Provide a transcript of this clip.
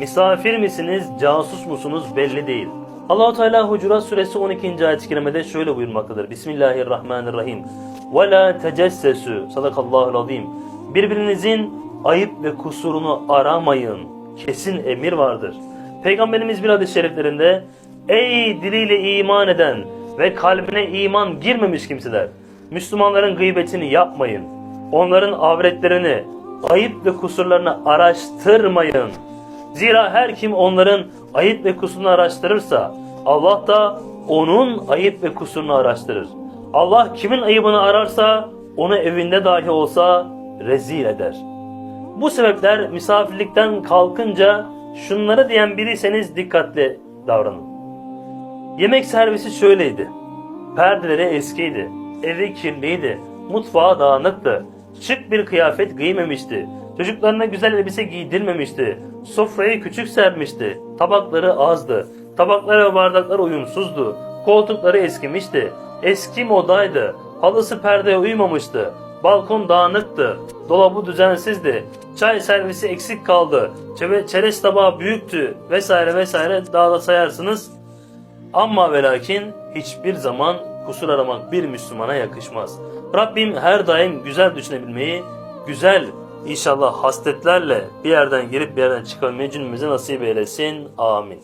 Misafir misiniz, casus musunuz belli değil. Allahu Teala Hucurat suresi 12. ayet-i kerimede şöyle buyurmaktadır. Bismillahirrahmanirrahim. Ve la tecessesu. Sadakallahul azim. Birbirinizin ayıp ve kusurunu aramayın. Kesin emir vardır. Peygamberimiz bir hadis-i şeriflerinde Ey diliyle iman eden ve kalbine iman girmemiş kimseler. Müslümanların gıybetini yapmayın. Onların avretlerini, ayıp ve kusurlarını araştırmayın. Zira her kim onların ayıp ve kusurunu araştırırsa Allah da onun ayıp ve kusurunu araştırır. Allah kimin ayıbını ararsa onu evinde dahi olsa rezil eder. Bu sebepler misafirlikten kalkınca şunları diyen biriyseniz dikkatli davranın. Yemek servisi şöyleydi. Perdeleri eskiydi. Evi kirliydi. Mutfağı dağınıktı. Şık bir kıyafet giymemişti. Çocuklarına güzel elbise giydirmemişti. Sofrayı küçük sermişti. Tabakları azdı. Tabaklar ve bardaklar uyumsuzdu. Koltukları eskimişti. Eski modaydı. Halısı perdeye uymamıştı. Balkon dağınıktı. Dolabı düzensizdi. Çay servisi eksik kaldı. Çeve- Çerez tabağı büyüktü. Vesaire vesaire daha da sayarsınız. Ama ve lakin hiçbir zaman kusur aramak bir Müslümana yakışmaz. Rabbim her daim güzel düşünebilmeyi, güzel inşallah hasletlerle bir yerden girip bir yerden çıkabilmeyi cümlemize nasip eylesin. Amin.